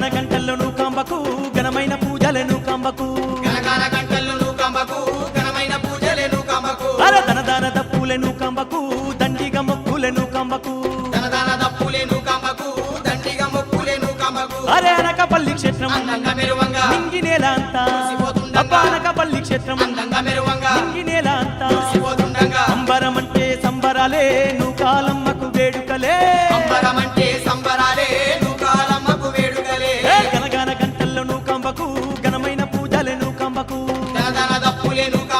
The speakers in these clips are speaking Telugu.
గనగాన గంటల్లో నూకాంబకు ఘనమైన పూజలను కంబకు. గనగాన ఘనమైన పూజలే నూకంబకు అర ధనదాన దప్పులను కంబకు దండిగ మొక్కులను కంబకు. ధనదాన దప్పులే నూకంబకు దండిగా మొక్కులే నూకంబకు అరే అనకపల్లి క్షేత్రం అందంగా మెరువంగా. నింగి నేల అంతా. మురిసిపోతుండగా. అబ్బా అనకపల్లి క్షేత్రం అందంగా మెరువంగా. నింగి నేల అంతా. మురిసిపోతుండగా. అంబరం అంటే సంబరాలే నూకాలమ్మకు వేడుకలే. అంబరమంటే సంబరాలే.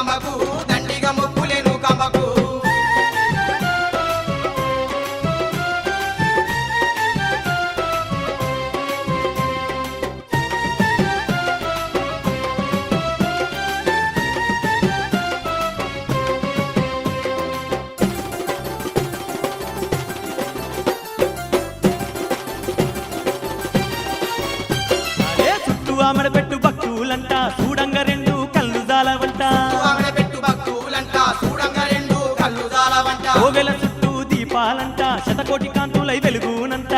కమకు నూకంబకు దండిగా మొక్కులే నూకంబకు చుట్టూ ఆమెడ పెట్టు భక్తులంట దీపాలంట శతకోటి కాంతులై వెలుగునంట.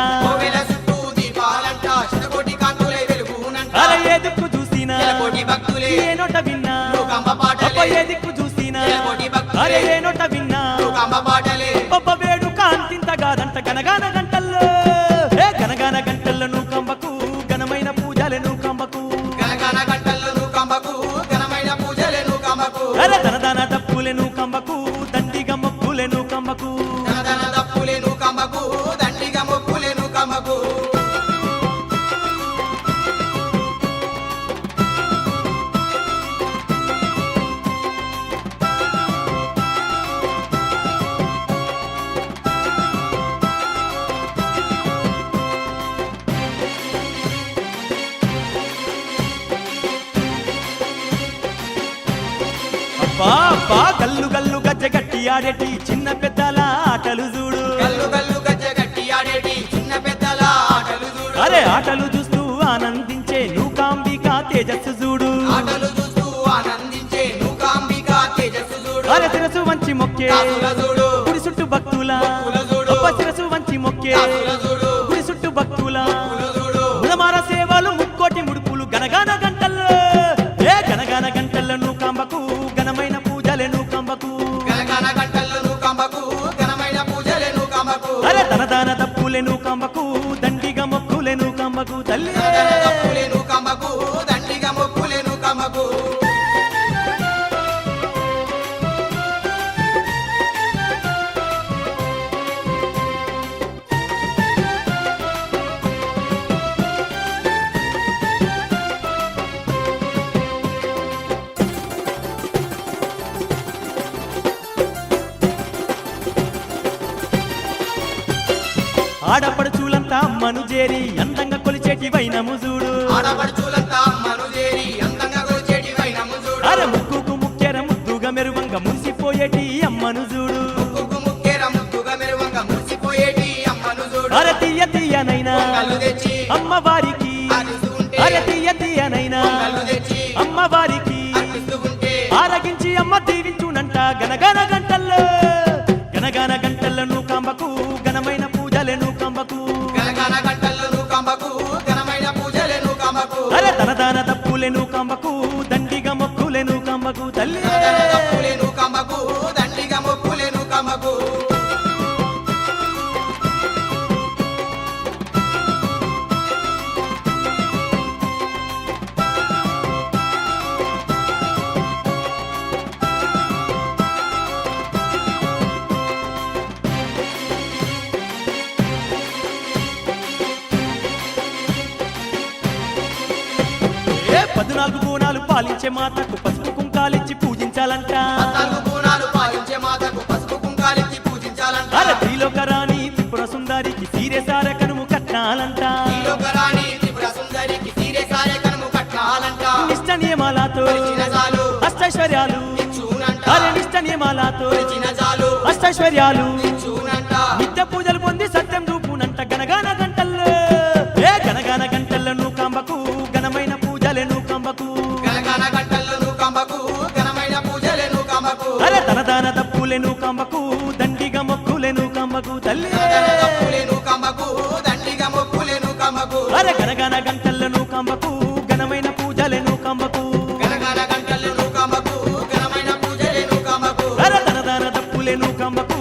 ఏ దిక్కు చూసినా ఏ నోట విన్నా ఏ దిక్కు చూసినా అరే ఏ నోట విన్నా. ఒబ్బ వేడు కాంతింతగాదంట గనగాన గంటల్లో. ఏ గనగాన గంటల్లో నూకంబకు ఘనమైన పూజలను కంబకు గనగన గంటల్లో నూకంబకు ఘనమైన పూజలే నూకంబకు. అరే ధనదాన తప్పులెను కంబకు ఆడేటి చిన్న పెద్దల ఆటలు చూడు. గట్టి ఆడేటి చిన్న పెద్దల ఆటలు చూడు. అరే ఆటలు చూస్తూ ఆనందించే నూకాంబిక తేజస్సు చూడు. ఆటలు చూస్తూ ఆనందించే నూకాంబిక తేజస్సు చూడు. అరే శిరసు వంచి మొక్కే. చూడు. చుట్టూ భక్తుల. శిరసు వంచి మొక్కే. కంబకు ఆడపడుచులంతా అమ్మను చేరి అందంగా కొలిచేటి వైనము చూడు. అరే ముక్కుకు ముక్కెర ముద్దుగా మెరువంగా మురిసిపోయేటి అమ్మను చూడు. అరే తీయ తీయనైనా అమ్మవారికి అరే తీయ తీయనైనా అమ్మవారికి ఆరగించి అమ్మ దీవించునంట. గనగన గంటల్లో గనగన గంటల్లో నూకాంబకు ఘనమైన పూజలే నూకాంబకు గనగన తన నూకంబకు నూకంబకు తప్పులెను కంబకు పద్నాలుగు బోనాలు పాలించే మాతకు పసుపు కుంకాలిచ్చి పూజించాలంట. పద్నాలుగు బోనాలు పాలించే మాతకు పసుపు కుంకాలిచ్చి పూజించాలంట. అరే త్రిలోక రాణి త్రిపుర సుందరికి సీరే సార కనుము కట్నాలంట. శ్రీలోకరాణి త్రిపుర సుందరికి సీరే సారే కనుము కట్నాలంట. నిష్ట నియమాలతో అష్టైశ్వర్యాలు. అరే నిష్ట నియమాలతో అష్టైశ్వర్యాలు. నిత్య పూజలు పొంది సత్యం రూపునంట గనగాన గంటల్లో. ఏ గనగాన గంటల్లో పూజలెను కంబకు. గలగల గట్టలను కంబకు ఘనమైన పూజలెను కంబకు. అరే తన దాన తప్పులెను కంబకు దండిగా మొక్కులెను కంబకు తల్లి. తప్పులెను కంబకు దండిగా మొక్కులెను కంబకు. అరే గనగన గంటలను కంబకు ఘనమైన పూజలెను కంబకు. గలగల గంటలను కంబకు ఘనమైన పూజలెను కంబకు. అరే తన దాన తప్పులెను కంబకు